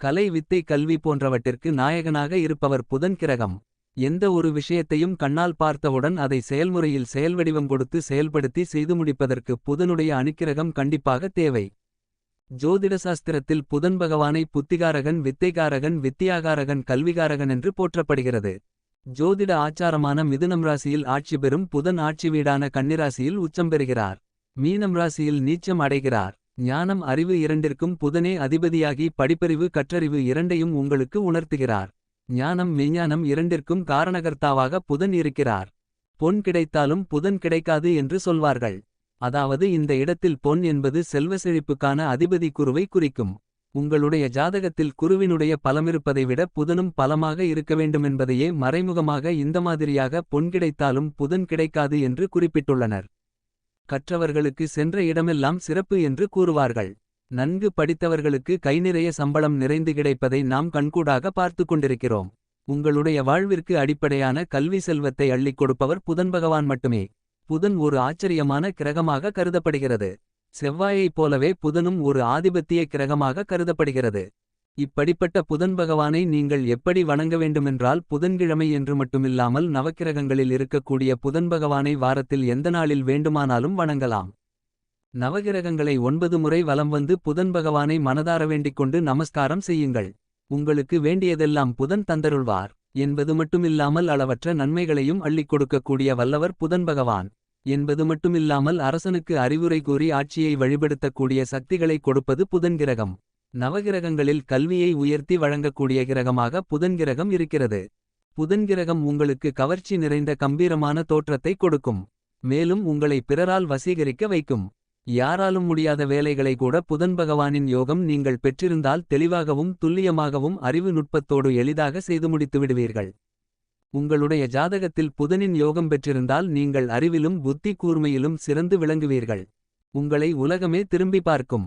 கலை வித்தை கல்வி போன்றவற்றிற்கு நாயகனாக இருப்பவர் புதன் கிரகம் எந்த ஒரு விஷயத்தையும் கண்ணால் பார்த்தவுடன் அதை செயல்முறையில் செயல்வடிவம் கொடுத்து செயல்படுத்தி செய்து முடிப்பதற்கு புதனுடைய அணுக்கிரகம் கண்டிப்பாக தேவை. ஜோதிட சாஸ்திரத்தில் புதன் பகவானை புத்திகாரகன் வித்தைகாரகன் வித்தியாகாரகன் கல்விகாரகன் என்று போற்றப்படுகிறது. ஜோதிட ஆச்சாரமான மிதுனம் ராசியில் ஆட்சி பெறும் புதன் ஆட்சி வீடான கன்னிராசியில் உச்சம் பெறுகிறார். மீனம் ராசியில் நீச்சம் அடைகிறார். ஞானம் அறிவு இரண்டிற்கும் புதனே அதிபதியாகி படிப்பறிவு கற்றறிவு இரண்டையும் உங்களுக்கு உணர்த்துகிறார். ஞானம் விஞ்ஞானம் இரண்டிற்கும் காரணகர்த்தாவாக புதன் இருக்கிறார். பொன் கிடைத்தாலும் புதன் கிடைக்காது என்று சொல்வார்கள். அதாவது இந்த இடத்தில் பொன் என்பது செல்வ செழிப்புக்கான அதிபதி குருவை குறிக்கும். உங்களுடைய ஜாதகத்தில் குருவினுடைய பலமிருப்பதை விட புதனும் பலமாக இருக்க வேண்டுமென்பதையே மறைமுகமாக இந்த மாதிரியாக பொன் கிடைத்தாலும் புதன் கிடைக்காது என்று குறிப்பிட்டுள்ளனர். கற்றவர்களுக்கு சென்ற இடமெல்லாம் சிறப்பு என்று கூறுவார்கள். நன்கு படித்தவர்களுக்கு கைநிறைய சம்பளம் நிறைந்து கிடைப்பதை நாம் கண்கூடாக பார்த்து கொண்டிருக்கிறோம். உங்களுடைய வாழ்விற்கு அடிப்படையான கல்வி செல்வத்தை அள்ளிக் கொடுப்பவர் புதன் பகவான் மட்டுமே. புதன் ஒரு ஆச்சரியமான கிரகமாக கருதப்படுகிறது. செவ்வாயைப் போலவே புதனும் ஒரு ஆதிபத்திய கிரகமாக கருதப்படுகிறது. இப்படிப்பட்ட புதன் பகவானை நீங்கள் எப்படி வணங்க வேண்டுமென்றால் புதன்கிழமை என்று மட்டுமில்லாமல் நவக்கிரகங்களில் இருக்கக்கூடிய புதன் பகவானை வாரத்தில் எந்த நாளில் வேண்டுமானாலும் வணங்கலாம். நவகிரகங்களை ஒன்பது முறை வலம் வந்து புதன் பகவானை மனதார வேண்டிக்கொண்டு நமஸ்காரம் செய்யுங்கள். உங்களுக்கு வேண்டியதெல்லாம் புதன் தந்தருள்வார். என்பது மட்டுமில்லாமல் அளவற்ற நன்மைகளையும் அள்ளிக் கொடுக்கக்கூடிய வல்லவர் புதன் பகவான். என்பது மட்டுமில்லாமல் அரசனுக்கு அறிவுரை கூறி ஆட்சியை வழிபடுத்தக்கூடிய சக்திகளை கொடுப்பது புதன்கிரகம் நவகிரகங்களில் கல்வியை உயர்த்தி வழங்கக்கூடிய கிரகமாக புதன்கிரகம் இருக்கிறது. புதன்கிரகம் உங்களுக்கு கவர்ச்சி நிறைந்த கம்பீரமான தோற்றத்தை கொடுக்கும். மேலும் உங்களை பிறரால் வசீகரிக்க வைக்கும். யாராலும் முடியாத வேலைகளை கூட புதன் பகவானின் யோகம் நீங்கள் பெற்றிருந்தால் தெளிவாகவும் துல்லியமாகவும் அறிவு நுட்பத்தோடு எளிதாக செய்து முடித்து விடுவீர்கள். உங்களுடைய ஜாதகத்தில் புதனின் யோகம் பெற்றிருந்தால் நீங்கள் அறிவிலும் புத்தி கூர்மையிலும் சிறந்து விளங்குவீர்கள். உங்களை உலகமே திரும்பி பார்க்கும்.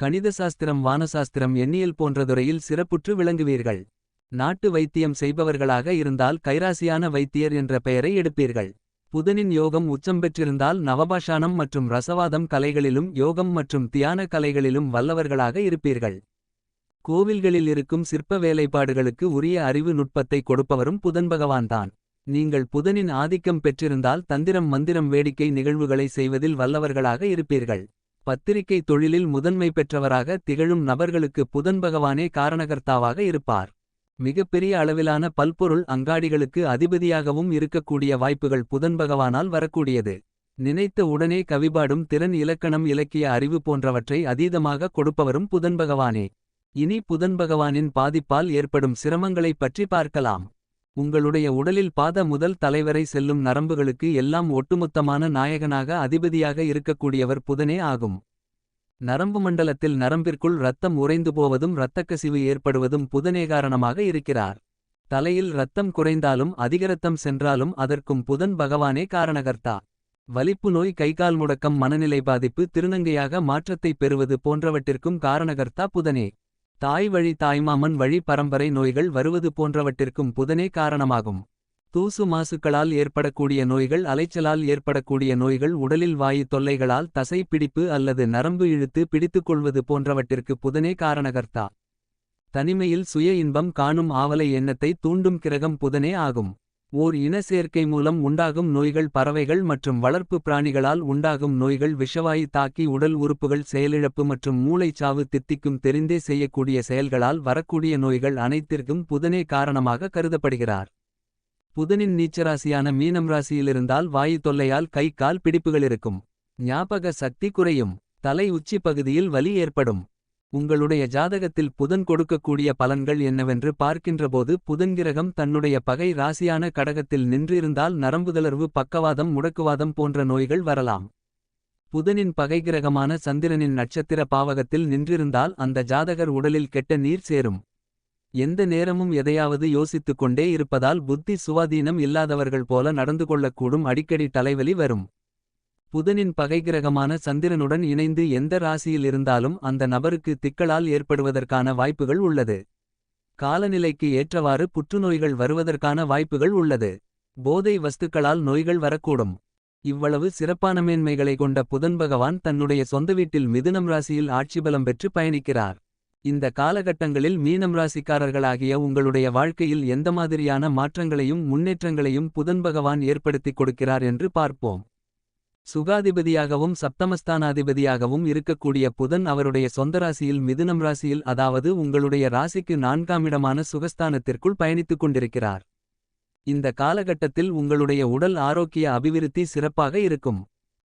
கணித சாஸ்திரம் வானசாஸ்திரம் எண்ணியல் போன்ற துறையில் சிறப்புற்று விளங்குவீர்கள். நாட்டு வைத்தியம் செய்பவர்களாக இருந்தால் கைராசியான வைத்தியர் என்ற பெயரை எடுப்பீர்கள். புதனின் யோகம் உச்சம் பெற்றிருந்தால் நவபாஷானம் மற்றும் ரசவாதம் கலைகளிலும் யோகம் மற்றும் தியான கலைகளிலும் வல்லவர்களாக இருப்பீர்கள். கோவில்களில் இருக்கும் சிற்ப வேலைப்பாடுகளுக்கு உரிய அறிவு நுட்பத்தை கொடுப்பவரும் புதன் பகவான்தான் நீங்கள் புதனின் ஆதிக்கம் பெற்றிருந்தால் தந்திரம் மந்திரம் வேடிக்கை நிகழ்வுகளை செய்வதில் வல்லவர்களாக இருப்பீர்கள். பத்திரிகை தொழிலில் முதன்மை பெற்றவராக திகழும் நபர்களுக்கு புதன் பகவானே காரணகர்த்தாவாக இருப்பார். மிகப்பெரிய அளவிலான பல்பொருள் அங்காடிகளுக்கு அதிபதியாகவும் இருக்கக்கூடிய வாய்ப்புகள் புதன் பகவானால் வரக்கூடியது. நினைத்த உடனே கவிபாடும் திறன் இலக்கணம் இலக்கிய அறிவு போன்றவற்றை அதீதமாக கொடுப்பவரும் புதன் பகவானே. இனி புதன் பகவானின் பாதிப்பால் ஏற்படும் சிரமங்களைப் பற்றி பார்க்கலாம். உங்களுடைய உடலில் பாத முதல் தலைவரை செல்லும் நரம்புகளுக்கு எல்லாம் ஒட்டுமொத்தமான நாயகனாக அதிபதியாக இருக்கக்கூடியவர் புதனே ஆகும். நரம்பு மண்டலத்தில் நரம்பிற்குள் இரத்தம் உறைந்து போவதும் இரத்தக்கசிவு ஏற்படுவதும் புதனே காரணமாக இருக்கிறார். தலையில் இரத்தம் குறைந்தாலும் அதிகரத்தம் சென்றாலும் அதற்கும் புதன் பகவானே காரணகர்த்தா. வலிப்பு நோய் கைகால் முடக்கம் மனநிலை பாதிப்பு திருநங்கையாக மாற்றத்தைப் பெறுவது போன்றவற்றிற்கும் காரணகர்த்தா புதனே. தாய் வழி தாய்மாமன் வழி பரம்பரை நோய்கள் வருவது போன்றவற்றிற்கும் புதனே காரணமாகும். தூசு மாசுக்களால் ஏற்படக்கூடிய நோய்கள் அலைச்சலால் ஏற்படக்கூடிய நோய்கள் உடலில் வாயு தொல்லைகளால் தசை பிடிப்பு அல்லது நரம்பு இழுத்து பிடித்துக்கொள்வது போன்றவற்றிற்கு புதனே காரணகர்த்தா. தனிமையில் சுய இன்பம் காணும் ஆவலை எண்ணத்தை தூண்டும் கிரகம் புதனே ஆகும். ஓர் இன சேர்க்கை மூலம் உண்டாகும் நோய்கள் பறவைகள் மற்றும் வளர்ப்பு பிராணிகளால் உண்டாகும் நோய்கள் விஷவாயு தாக்கி உடல் உறுப்புகள் செயலிழப்பு மற்றும் மூளைச்சாவு தித்திக்கும் தெரிந்தே செய்யக்கூடிய செயல்களால் வரக்கூடிய நோய்கள் அனைத்திற்கும் புதனே காரணமாக கருதப்படுகிறார். புதனின் நீச்சராசியான மீனம் ராசியிலிருந்தால் வாயு தொல்லையால் கை கால் பிடிப்புகள் இருக்கும். ஞாபக சக்தி குறையும். தலை உச்சி பகுதியில் வலி ஏற்படும். உங்களுடைய ஜாதகத்தில் புதன் கொடுக்கக்கூடிய பலன்கள் என்னவென்று பார்க்கின்றபோது புதன்கிரகம் தன்னுடைய பகை ராசியான கடகத்தில் நின்றிருந்தால் நரம்புதளர்வு பக்கவாதம் முடக்குவாதம் போன்ற நோய்கள் வரலாம். புதனின் பகைகிரகமான சந்திரனின் நட்சத்திர பாவகத்தில் நின்றிருந்தால் அந்த ஜாதகர் உடலில் கெட்ட நீர் சேரும். எந்த நேரமும் எதையாவது யோசித்துக் கொண்டே இருப்பதால் புத்தி சுவாதீனம் இல்லாதவர்கள் போல நடந்து கொள்ளக்கூடும் அடிக்கடி தலைவலி வரும். புதனின் பகைகிரகமான சந்திரனுடன் இணைந்து எந்த ராசியில் இருந்தாலும் அந்த நபருக்கு திக்களால் ஏற்படுவதற்கான வாய்ப்புகள் உள்ளது. காலநிலைக்கு ஏற்றவாறு புற்றுநோய்கள் வருவதற்கான வாய்ப்புகள் உள்ளது. போதை வஸ்துக்களால் நோய்கள் வரக்கூடும். இவ்வளவு சிறப்பான மேன்மைகளை கொண்ட புதன் பகவான் தன்னுடைய சொந்த வீட்டில் மிதுனம் ராசியில் ஆட்சிபலம் பெற்று பயணிக்கிறார். இந்த காலகட்டங்களில் மீனம் ராசிக்காரர்களாகிய உங்களுடைய வாழ்க்கையில் எந்த மாதிரியான மாற்றங்களையும் முன்னேற்றங்களையும் புதன் பகவான் ஏற்படுத்திக் கொடுக்கிறார் என்று பார்ப்போம். சுகாதிபதியாகவும் சப்தமஸ்தானாதிபதியாகவும் இருக்கக்கூடிய புதன் அவருடைய சொந்த ராசியில் மிதுனம் ராசியில் அதாவது உங்களுடைய ராசிக்கு நான்காமிடமான சுகஸ்தானத்திற்குள் பயணித்துக் கொண்டிருக்கிறார். இந்த காலகட்டத்தில் உங்களுடைய உடல் ஆரோக்கிய அபிவிருத்தி சிறப்பாக இருக்கும்.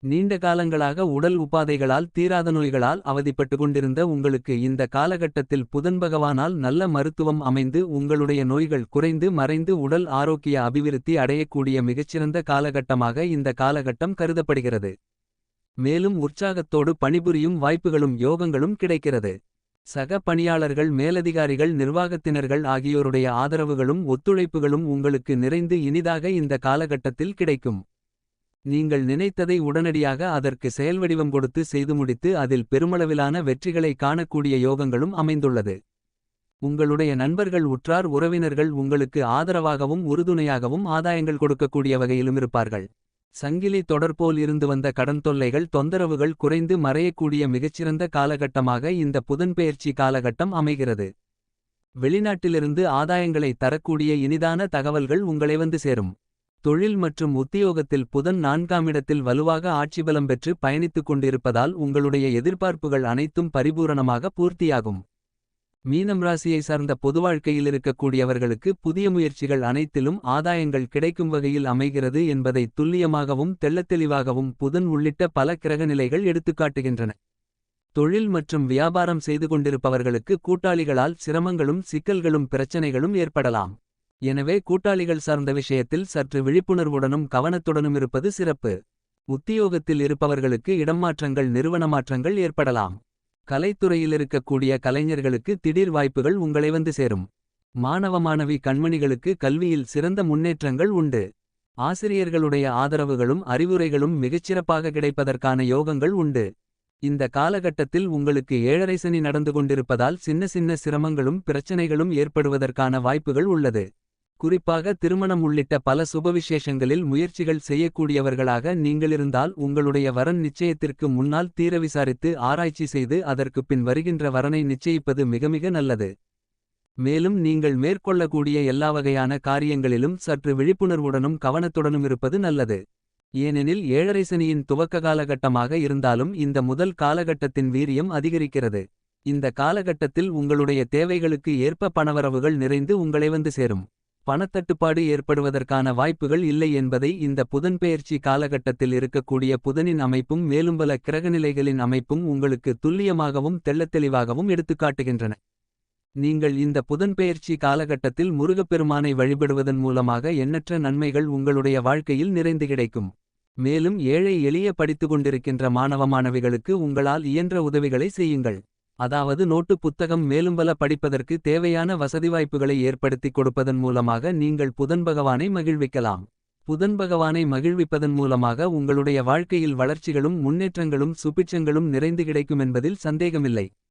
நீண்ட காலங்களாக உடல் உபாதைகளால் தீராத நோய்களால் அவதிப்பட்டு கொண்டிருந்த உங்களுக்கு இந்த காலகட்டத்தில் புதன் பகவானால் நல்ல மருத்துவம் அமைந்து உங்களுடைய நோய்கள் குறைந்து மறைந்து உடல் ஆரோக்கிய அபிவிருத்தி அடையக்கூடிய மிகச்சிறந்த காலகட்டமாக இந்த காலகட்டம் கருதப்படுகிறது. மேலும் உற்சாகத்தோடு பணிபுரியும் வாய்ப்புகளும் யோகங்களும் கிடைக்கிறது. சக பணியாளர்கள் மேலதிகாரிகள் நிர்வாகத்தினர்கள் ஆகியோருடைய ஆதரவுகளும் ஒத்துழைப்புகளும் உங்களுக்கு நிறைந்து இனிதாக இந்த காலகட்டத்தில் கிடைக்கும். நீங்கள் நினைத்ததை உடனடியாக அதற்கு செயல்வடிவம் கொடுத்து செய்து முடித்து அதில் பெருமளவிலான வெற்றிகளை காணக்கூடிய யோகங்களும் அமைந்துள்ளது. உங்களுடைய நண்பர்கள் உற்றார் உறவினர்கள் உங்களுக்கு ஆதரவாகவும் உறுதுணையாகவும் ஆதாயங்கள் கொடுக்கக்கூடிய வகையிலும் இருப்பார்கள். சங்கிலி தொடர்போல் இருந்து வந்த கடன் தொல்லைகள் தொந்தரவுகள் குறைந்து மறையக்கூடிய மிகச்சிறந்த காலகட்டமாக இந்த புதன்பெயர்ச்சி காலகட்டம் அமைகிறது. வெளிநாட்டிலிருந்து ஆதாயங்களை தரக்கூடிய இனிதான தகவல்கள் உங்களை வந்து சேரும். தொழில் மற்றும் உத்தியோகத்தில் புதன் நான்காமிடத்தில் வலுவாக ஆட்சிபலம் பெற்று பயணித்துக் கொண்டிருப்பதால் உங்களுடைய எதிர்பார்ப்புகள் அனைத்தும் பரிபூரணமாக பூர்த்தியாகும். மீனம் ராசியை சார்ந்த பொதுவாழ்க்கையில் இருக்கக்கூடியவர்களுக்கு புதிய முயற்சிகள் அனைத்திலும் ஆதாயங்கள் கிடைக்கும் வகையில் அமைகிறது என்பதை துல்லியமாகவும் தெள்ளத்தெளிவாகவும் புதன் உள்ளிட்ட பல கிரகநிலைகள் எடுத்துக்காட்டுகின்றன தொழில் மற்றும் வியாபாரம் செய்து கொண்டிருப்பவர்களுக்கு கூட்டாளிகளால் சிரமங்களும் சிக்கல்களும் பிரச்சனைகளும் ஏற்படலாம். எனவே கூட்டாளிகள் சார்ந்த விஷயத்தில் சற்று விழிப்புணர்வுடனும் கவனத்துடனும் இருப்பது சிறப்பு. உத்தியோகத்தில் இருப்பவர்களுக்கு இடமாற்றங்கள் நிறுவன மாற்றங்கள் ஏற்படலாம். கலைத்துறையில் இருக்கக்கூடிய கலைஞர்களுக்கு திடீர் வாய்ப்புகள் உங்களை வந்து சேரும். மாணவ மாணவி கண்மணிகளுக்கு கல்வியில் சிறந்த முன்னேற்றங்கள் உண்டு. ஆசிரியர்களுடைய ஆதரவுகளும் அறிவுரைகளும் மிகச்சிறப்பாக கிடைப்பதற்கான யோகங்கள் உண்டு. இந்த காலகட்டத்தில் உங்களுக்கு ஏழரை சனி நடந்து கொண்டிருப்பதால் சின்ன சின்ன சிரமங்களும் பிரச்சனைகளும் ஏற்படுவதற்கான வாய்ப்புகள் உள்ளது. குறிப்பாக திருமணம் உள்ளிட்ட பல சுபவிசேஷங்களில் முயற்சிகள் செய்யக்கூடியவர்களாக நீங்களிருந்தால் உங்களுடைய வரன் நிச்சயத்திற்கு முன்னால் தீர விசாரித்து ஆராய்ச்சி செய்து அதற்கு பின் வருகின்ற வரனை நிச்சயிப்பது மிக மிக நல்லது. மேலும் நீங்கள் மேற்கொள்ளக்கூடிய எல்லா வகையான காரியங்களிலும் சற்று விழிப்புணர்வுடனும் கவனத்துடனும் இருப்பது நல்லது. ஏனெனில் ஏழரை சனியின் துவக்க காலகட்டமாக இருந்தாலும் இந்த முதல் காலகட்டத்தின் வீரியம் அதிகரிக்கிறது. இந்த காலகட்டத்தில் உங்களுடைய தேவைகளுக்கு ஏற்ப பணவரவுகள் நிறைந்து உங்களை வந்து சேரும். பணத்தட்டுப்பாடு ஏற்படுவதற்கான வாய்ப்புகள் இல்லை என்பதை இந்த புதன்பெயர்ச்சி காலகட்டத்தில் இருக்கக்கூடிய புதனின் அமைப்பும் மேலும் பல கிரகநிலைகளின் அமைப்பும் உங்களுக்கு துல்லியமாகவும் தெள்ளத்தெளிவாகவும் எடுத்துக்காட்டுகின்றன நீங்கள் இந்த புதன்பெயர்ச்சி காலகட்டத்தில் முருகப்பெருமானை வழிபடுவதன் மூலமாக எண்ணற்ற நன்மைகள் உங்களுடைய வாழ்க்கையில் நிறைந்து கிடைக்கும் மேலும் ஏழை எளிய படித்துக்கொண்டிருக்கின்ற மாணவ மாணவிகளுக்கு உங்களால் இயன்ற உதவிகளை செய்யுங்கள். அதாவது நோட்டு புத்தகம் மேலும்பல படிப்பதற்கு தேவையான வசதி வாய்ப்புகளை ஏற்படுத்திக் கொடுப்பதன் மூலமாக நீங்கள் புதன் பகவானை மகிழ்விக்கலாம். புதன் பகவானை மகிழ்விப்பதன் மூலமாக உங்களுடைய வாழ்க்கையில் வளர்ச்சிகளும் முன்னேற்றங்களும் சுபிட்சங்களும் நிறைந்து கிடைக்கும் என்பதில் சந்தேகமில்லை.